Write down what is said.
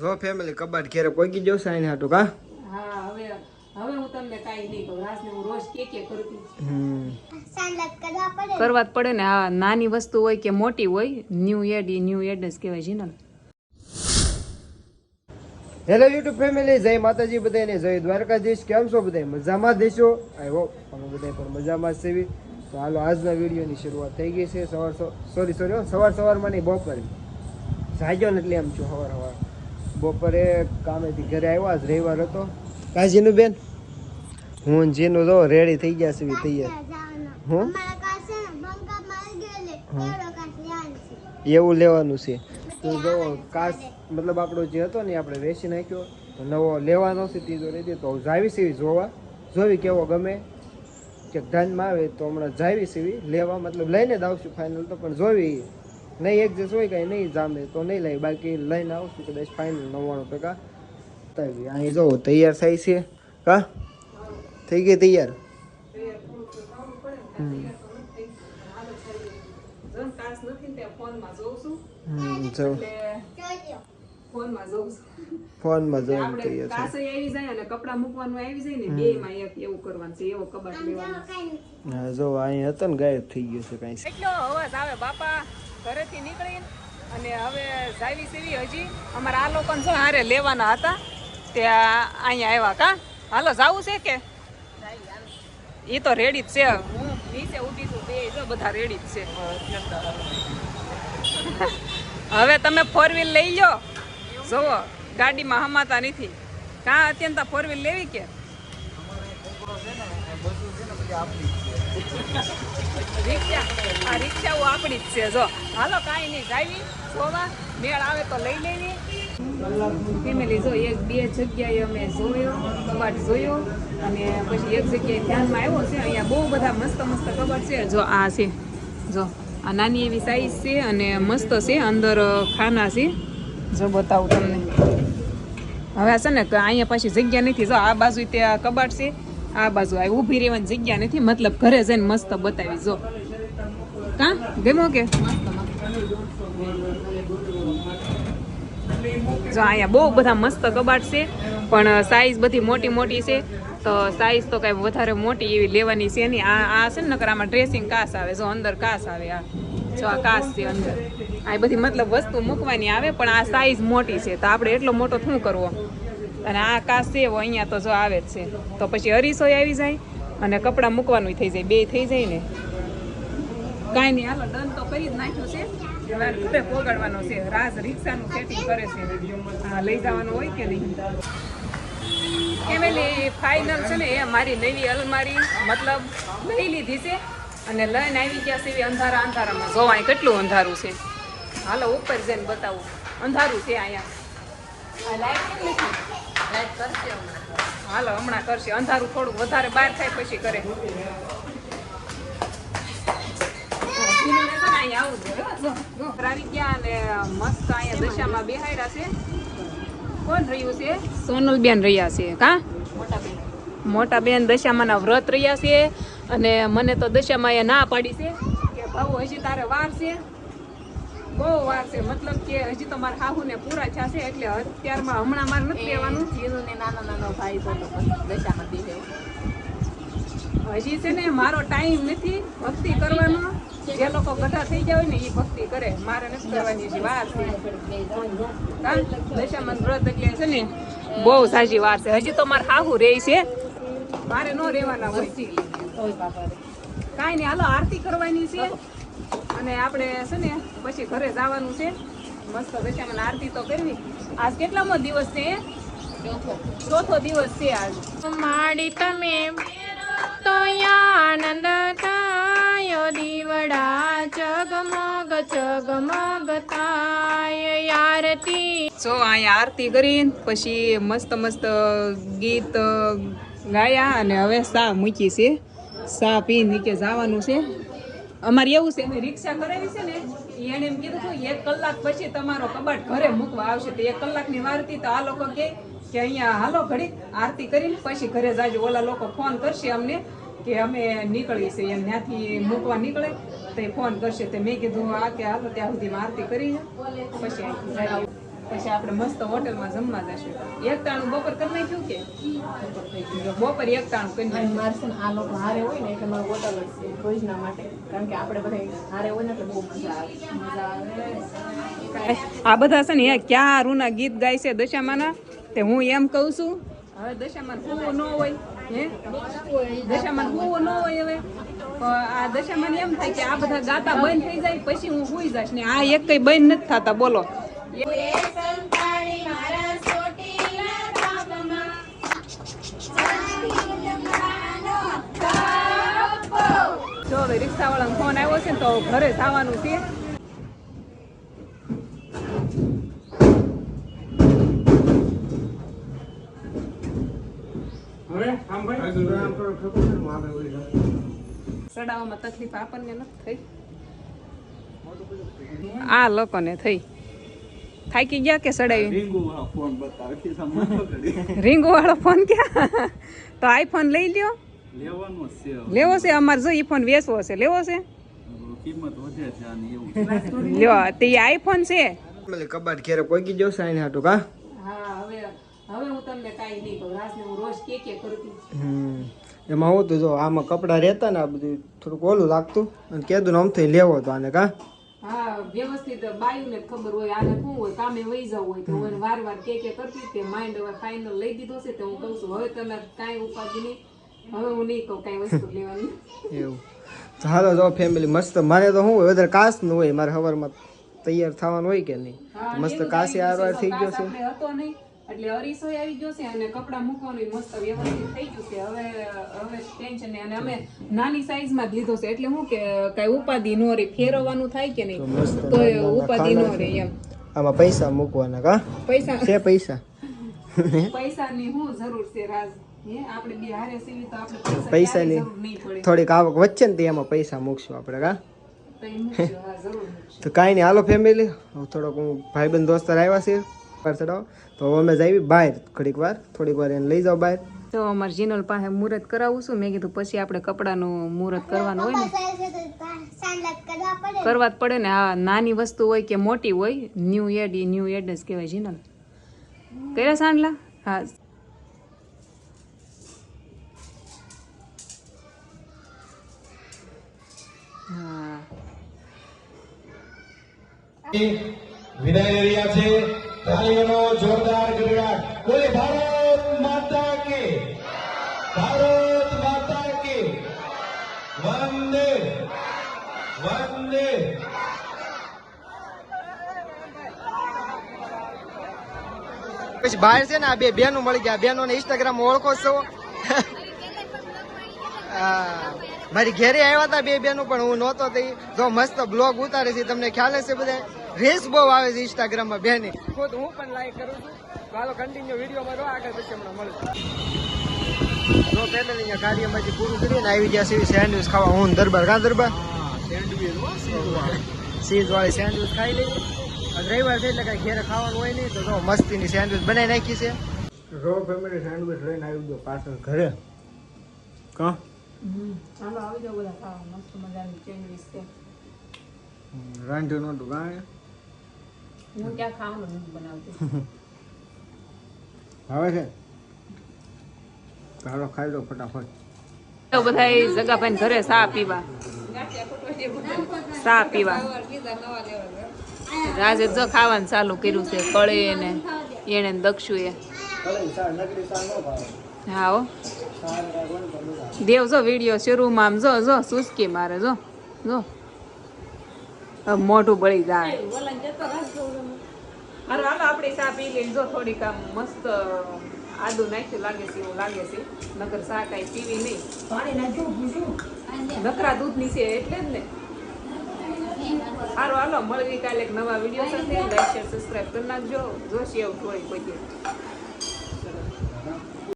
જો ફેમિલી કબાટ ઘેરે કોઈ ગયો સાઈન આને હાટું કા? હા હવે હવે હું તમને કાંઈ નહીં કહું. રાજને હું રોજ કે કે કરતી. હમ. કરવા જ પડે ને આ નાની વસ્તુ હોય કે મોટી હોય ન્યુ એડ ઈ ન્યુ એડ જ કહેવાય જીનલ. હેલો યુટ્યુબ ફેમિલી જય માતાજી બધાને જય દ્વારકાધીશ. કેમ છો બધા મજામાં દેશો? આઈ હોપ અમે બધા પણ મજામાં જ સેવી તો હાલો આજના વિડીયોની શરૂઆત થઈ ગઈ છે. સવાર સોરી સોરી સવાર સવારમાં નહીં બપોરે. જાગ્યો ને એટલે એમ છું સવાર સવાર બપોરે કામેથી ઘરે આવ્યા જ રવિવાર હતો. કાજીનું બેન? હું જીનું જો રેડી થઈ ગયા છે તૈયાર હું. એવું લેવાનું છે. તો જો કાશ મતલબ આપણો જે હતો ને એ આપણે વેચી નાખ્યો. તો નવો લેવાનો છે ત્રીજો રહી તો જાવી સીવી જોવા. જોવી કેવો ગમે. કે ધ્યાનમાં આવે તો હમણાં જાવી સીવી લેવા. મતલબ લઈને જ આવશું ફાઇનલ તો પણ જોવી નહીં એડજસ્ટ હોય કાંઈ નહીં જામે તો નહીં લઈ. બાકી લઈને આવશું કદાચ ફાઇનલ નવ્વાણું ટકા. તાવી અહીં જો તૈયાર થાય છે. કા થઈ ગઈ તૈયાર? હમ. કાસ નથી ને ફોનમાં જોઉં ફોનમાં જોઉં છું. ફોનમાં જોઈને આપણે તૈયાર કાસે આવી જાય અને કપડા મૂકવાનું આવી જાય ને બે માં એક એવું કરવાનું છે એવો કબાટ લેવાનો હા જો અહીં હતો ને ગાયબ થઈ ગયો છે કાંઈ. એટલો અવાજ આવે બાપા. ઘરેથી નીકળી અને હવે જાવી સેવી હજી. અમારા આ લોકોને શું હારે લેવાના હતા ત્યાં અહીંયા આવ્યા કા? હાલો, જવું છે કે? એ તો રેડી જ છે. હું નીચે ઊભી છું બે જો બધા રેડી જ છે. હવે તમે ફોર વ્હીલ લઈ લો જોવો ગાડીમાં હમાતા નથી. કાં, અત્યંત ફોર વ્હીલ લેવી કે? રિક્ષા રિક્ષાઓ આપણી જ છે. જો, હાલો, કાંઈ નહીં જાવી જોવા. મેળ આવે તો લઈ લેવી. ફેમિલી જો, એક બે જગ્યાએ અમે જોયો, કબાટ જોયો, અને પછી એક જગ્યાએ ધ્યાનમાં આવ્યો છે. અહીંયા બહુ બધા મસ્ત મસ્ત કબાટ છે. જો, આ છે. જો, આ નાની એવી સાઈઝ છે અને મસ્ત છે. અંદર ખાના છે. જો, બતાવું તમને. હવે છે ને અહીંયા પાછી જગ્યા નથી. જો, આ બાજુ ત્યાં કબાટ છે. આ બાજુ આવી ઊભી રહેવાની જગ્યા નથી, મતલબ ઘરે જઈને મસ્ત બતાવી, જો. કા? ગમો કે? જો અહીંયા બહુ બધા મસ્ત કબાટ છે, પણ સાઈઝ બધી મોટી મોટી છે, તો સાઈઝ તો કાંઈ વધારે મોટી એવી લેવાની છે નહીં. આ આ છે ને, નકર આમાં ડ્રેસિંગ કાસ આવે, જો અંદર કાસ આવે આ. જો આ કાસ છે અંદર. આ બધી મતલબ વસ્તુ મૂકવાની આવે, પણ આ સાઈઝ મોટી છે, તો આપણે એટલો મોટો શું કરવો? અને આ આકાશ છે, એવો અહીંયા તો જો આવે જ છે. તો પછી હરીસોય આવી જાય અને કપડાં મૂકવાનું થઈ જાય, બે થઈ જાય ને. કાંઈ નહીં, હાલો, ડન તો કરી જ નાખ્યું છે. ઘરે છે, રાજ રિક્ષાનું સેટિંગ કરે છે. લઈ જવાનું હોય કે નહીં? ફેમિલી ફાઇનલ છે ને, એ મારી નવી અલમારી, મતલબ લઈ લીધી છે અને લઈને આવી ગયા છે અંધારા અંધારામાં. જોવાય કેટલું અંધારું છે. હાલો, ઉપર જઈને બતાવું. અંધારું છે અહીંયા. લાઈટ નથી હાલો, હમણાં કરશે. અંધારું થોડું વધારે, બહાર થાય પછી કરે. આવી ગયા અને મસ્ત અહીંયા દશામાં બેહાડ્યા છે કોણ રહ્યું છે સોનલબેન રહ્યા છે. કા? મોટા બેન દશામાના વ્રત રહ્યા છે. અને મને તો દશામાં એ ના પાડી છે કે ભાવ હજી તારે વાર છે. બહુ વાર છે. મતલબ કે હજી તો મારા હાહુ ને પૂરા થશે છે એટલે અત્યારમાં હમણાં મારે નથી લેવાનું જીનું ને નાનો નાનો ભાઈ તો દશામાં દીધે હજી છે ને મારો ટાઈમ નથી ભક્તિ કરવાનો. જે લોકો ગઢા થઈ ગયા હોય ને એ ભક્તિ કરે. મારે નથી કરવાની હજી વાર છે. હા? દશામાન વ્રત એટલે છે ને બહુ સાચી વાર છે. હજી તો મારે હાહુ રહે છે. મારે ન રહેવાના હોય. કાંઈ નહીં હાલો આરતી કરવાની છે. અને આપણે છે ને પછી ઘરે જવાનું છે. મસ્ત દશામાન આરતી તો કરવી. આજ કેટલામો દિવસ છે? ચોથો. દિવસ છે આજ. માડી તમે તો આનંદ થાય દીવડા જગમગ જગમગ થાય આરતી. જો અહીંયા આરતી કરીને પછી મસ્ત મસ્ત ગીત ગાયા અને હવે સા મૂકી છે. સા પી નીચે જવાનું છે. અમારે એવું છે, અમે રિક્ષા કરાવી છે ને એને એમ કીધું હતું એક કલાક પછી તમારો કબાટ ઘરે મૂકવા આવશે. તો એક કલાકની વારતી તો આ લોકો કે અહીંયા હાલો ઘડી, આરતી કરીને પછી ઘરે જાજો. ઓલા લોકો ફોન કરશે અમને કે અમે નીકળી છીએ. એમ ત્યાંથી મૂકવા નીકળે, તો એ ફોન કરશે. તો મેં કીધું આ કે હાલો, ત્યાં સુધી આરતી કરી પછી પછી આપણે મસ્ત હોટલમાં જમવા જશું. એક તાણું બપોર કરી નાખ્યું કે? બપોર એક તાણું કરી અને નાખ્યું. મારે આ લોકો હારે હોય ને એટલે મારું હોટલ જ છે ભોજના માટે. કારણ કે આપણે બધા હારે હોય ને એટલે બહુ મજા આવે. મજા આવે. આ બધા છે ને ક્યાં રૂના ગીત ગાય છે દશામાના? તે હું એમ કહું છું. હવે દશામાન કુવો ન હોય હે? દશામાન ફૂવો ન હોય હવે. આ દશામાન એમ થાય કે આ બધા ગાતા બંધ થઈ જાય પછી હું સુઈ જઈશ ને આ એક કઈ બંધ નથી થતા બોલો. જો હવે રિક્ષા ફોન આવ્યો છે ને તો ઘરે જવાનું છે. સડાવવામાં તકલીફ આપણને નથી થઈ. આ લોકોને થઈ. થાકી ગયા કે સડાવી? રીંગુ વાળો ફોન ક્યાં? તો આઈફોન લઈ લ્યો. લેવો છે અમારે જો ઈ ફોન વેચવો છે. લેવો છે? કિંમત વધે છે લ્યો તે આઈફોન છે. કબાટ ઘેરે કોઈ કી જોશે આને હાટું કા હા હવે હવે હું તમને કાંઈ નહીં કહું. રાજને હું રોજ કે કે કરતી. હમ. એમાં હું તો જો આમાં કપડા રહેતા ને આ બધું થોડુંક ઓલું લાગતું. અને કીધું ને આમથી લેવો તો આને કા હા વ્યવસ્થિત બાયુને ખબર હોય આને શું હોય કામે વહી જવું હોય તો હું વાર વાર કે કે કરતી તે માઇન્ડ હવે ફાઇનલ લઈ દીધો છે તો હું કહું છું હવે તમે કાંઈ ઉપાધિ નહીં. હવે હું નહીં કહું કાંઈ વસ્તુ લેવાની. એવું. હાલો જો ફેમિલી મસ્ત. મારે તો શું હોય વધારે કાસનું હોય મારે સવારમાં તૈયાર થવાનું હોય કે નહીં? મસ્ત કાસી આરવાર થઈ ગયો છે. હતો નહીં. એટલે અરીસો આવી ગયો છે અને કપડા મૂકવાનું મસ્ત વ્યવસ્થિત થઈ ગયું છે. હવે હવે ટેન્શન નહીં અને અમે નાની સાઈઝમાં જ લીધો છે. એટલે શું કે કાંઈ ઉપાધિ નો રે ફેરવવાનું થાય કે નહીં? તો ઉપાધિ નો રે એમ. આમાં પૈસા મૂકવાના કા? પૈસા? છે પૈસા? પૈસાની શું જરૂર છે રાજ? પૈસાની થોડીક આવક વચ્ચે ને તે એમાં પૈસા મૂકશું આપણે કા? તો કાંઈ નહીં. હાલો ફેમિલી થોડોક હું ભાઈબંધ દોસ્તાર આવ્યા છે. પર ચડાવો. તો હવે અમે જઈએ બહાર ઘડીક વાર. થોડીક વાર એને લઈ જાઓ બહાર તો અમારે જીનલ પાસે મુહૂર્ત કરાવું છું. મેં કીધું પછી આપણે કપડાનું મુહૂર્ત કરવાનું હોય ને. કરવા જ પડે ને. આ નાની વસ્તુ હોય કે મોટી હોય ન્યૂ એડ એ ન્યૂ એડ જ કહેવાય જીનલ. કર્યા સાંડલા? હા. હા વિદાય રહ્યા છે. તાલીઓનો જોરદાર ગડગડાટ બોલે, ભારત માતા કે ભારત માતા કે વંદે. વંદે. પછી બહાર છે ને, આ બે બેનો મળી ગયા. બેનો ને ઇન્સ્ટાગ્રામ ઓળખો છો. મારી ઘેરે આવ્યા હતા બે બેનો, પણ હું નહોતો થઈ. જો મસ્ત બ્લોગ ઉતારે છે, તમને ખ્યાલ હશે બધા રેસ બહુ આવે છે ઇન્સ્ટાગ્રામમાં બેની. ખુદ હું પણ લાઈક કરું છું. ચાલો કન્ટિન્યુ વિડીયોમાં રહો આગળ પછી હમણાં મળશું. જો ફેમિલી અહીંયા કાર્યમાંથી પૂરું કરીને આવી ગયા છે સેન્ડવિચ ખાવા. હું ને દરબાર કા દરબાર? ચીઝ વાળી સેન્ડવિચ ખાઈ લઈએ. રવિવાર છે એટલે કઈ ઘેરે ખાવાનું હોય નહીં. તો જો મસ્તીની સેન્ડવિચ બનાવી નાખી છે. રો ફેમિલી સેન્ડવિચ લઈને આવી ગયો પાછળ ઘરે. કા? ચાલો આવી જાવ બધા ખાવા. મસ્ત મજાની સેન્ડવિચ છે. રાંધ્યું નહોતું કાંઈ હું ક્યાં ખાવાનું નથી બનાવતી. હવે છે? ચાલો ખાઈ લો ફટાફટ. તો બધા જગાભાઈ ઘરે સા પીવા. સા પીવા. રાજે જો ખાવાનું ચાલુ કર્યું છે કળે ને એને એ હા હો. દેવ જો વીડિયો શરૂમાં આમ જો જો સુસ્કી મારે જો જો. મોઢું બળી જાય. હાલો હાલો, આપણે ચા પી લઈએ. જો થોડીક આમ મસ્ત આદુ નાખ્યું લાગે છે, એવું લાગે છે. નકર ચા કાંઈ પીવી નહીં. નકરા દૂધની છે, એટલે જ ને. સારું હાલો મળવી કાલે એક નવા વીડિયો સાથે. લાઈક શેર સબસ્ક્રાઈબ કરી નાખજો. જોશી એવું થોડી કોઈ